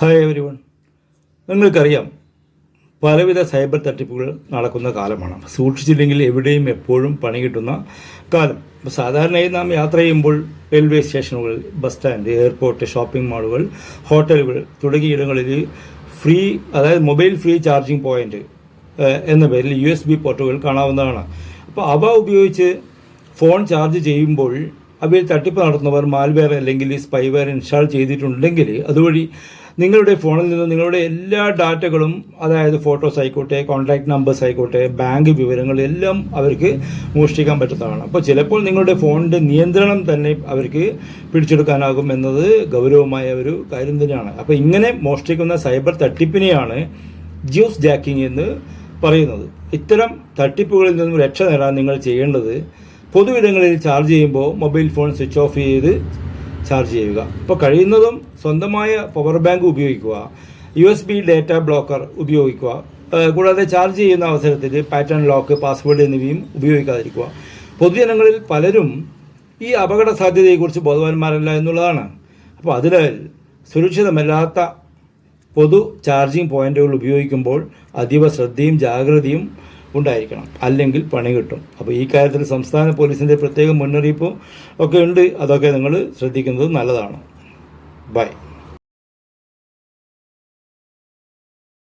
Hi every one നിങ്ങൾക്കറിയാം പലവിധ cyber തട്ടിപ്പുകൾ നടക്കുന്ന കാലമാണ്. സൂക്ഷിച്ചില്ലെങ്കിൽ എവിടെയും എപ്പോഴും പണി കിട്ടുന്ന കാലം. സാധാരണയായി നാം യാത്ര ചെയ്യുമ്പോൾ റെയിൽവേ സ്റ്റേഷനുകൾ ബസ് സ്റ്റാൻഡ് എയർപോർട്ട് ഷോപ്പിംഗ് മാളുകൾ ഹോട്ടലുകൾ തുടങ്ങിയിടങ്ങളിൽ ഫ്രീ അതായത് മൊബൈൽ ഫ്രീ ചാർജിംഗ് പോയിന്റ് എന്ന പേരിൽ യു എസ് ബി പോർട്ടുകൾ കാണാവുന്നതാണ്. അപ്പോൾ അവ ഉപയോഗിച്ച് ഫോൺ ചാർജ് ചെയ്യുമ്പോൾ അവയിൽ തട്ടിപ്പ് നടത്തുന്നവർ മാൽവെയർ അല്ലെങ്കിൽ സ്പൈവെയർ ഇൻസ്റ്റാൾ ചെയ്തിട്ടുണ്ടെങ്കിൽ അതുവഴി നിങ്ങളുടെ ഫോണിൽ നിന്ന് നിങ്ങളുടെ എല്ലാ ഡാറ്റകളും അതായത് ഫോട്ടോസ് ആയിക്കോട്ടെ കോൺടാക്ട് നമ്പേഴ്സ് ആയിക്കോട്ടെ ബാങ്ക് വിവരങ്ങൾ എല്ലാം അവർക്ക് മോഷ്ടിക്കാൻ പറ്റുന്നതാണ്. അപ്പോൾ ചിലപ്പോൾ നിങ്ങളുടെ ഫോണിന്റെ നിയന്ത്രണം തന്നെ അവർക്ക് പിടിച്ചെടുക്കാനാകും എന്നത് ഗൗരവമായ ഒരു കാര്യം തന്നെയാണ്. അപ്പോൾ ഇങ്ങനെ മോഷ്ടിക്കുന്ന സൈബർ തട്ടിപ്പിനെയാണ് ജ്യൂസ് ജാക്കിംഗ് എന്ന് പറയുന്നത്. ഇത്തരം തട്ടിപ്പുകളിൽ നിന്നും രക്ഷ നേടാൻ നിങ്ങൾ ചെയ്യേണ്ടത് പൊതുവിടങ്ങളിൽ ചാർജ് ചെയ്യുമ്പോൾ മൊബൈൽ ഫോൺ സ്വിച്ച് ഓഫ് ചെയ്ത് ചാർജ് ചെയ്യുക. ഇപ്പോൾ കഴിയുന്നതും സ്വന്തമായ പവർ ബാങ്ക് ഉപയോഗിക്കുക. U S B data blocker ഉപയോഗിക്കുക. കൂടാതെ ചാർജ് ചെയ്യുന്ന അവസരത്തിൽ പാറ്റേൺ ലോക്ക് പാസ്വേഡ് എന്നിവയും ഉപയോഗിക്കാതിരിക്കുക. പൊതുജനങ്ങളിൽ പലരും ഈ അപകട സാധ്യതയെക്കുറിച്ച് ബോധവാന്മാരല്ല എന്നുള്ളതാണ്. അപ്പോൾ അതിനാൽ സുരക്ഷിതമല്ലാത്ത പൊതു ചാർജിംഗ് പോയിന്റുകൾ ഉപയോഗിക്കുമ്പോൾ അതീവ ശ്രദ്ധയും ജാഗ്രതയും ഉണ്ടായിരിക്കണം. അല്ലെങ്കിൽ പണി കിട്ടും. അപ്പോൾ ഈ കാര്യത്തിൽ സംസ്ഥാന പോലീസിന്റെ പ്രത്യേക മുന്നറിയിപ്പും ഒക്കെ ഉണ്ട്. അതൊക്കെ നിങ്ങൾ ശ്രദ്ധിക്കുന്നത് നല്ലതാണ്. ബൈ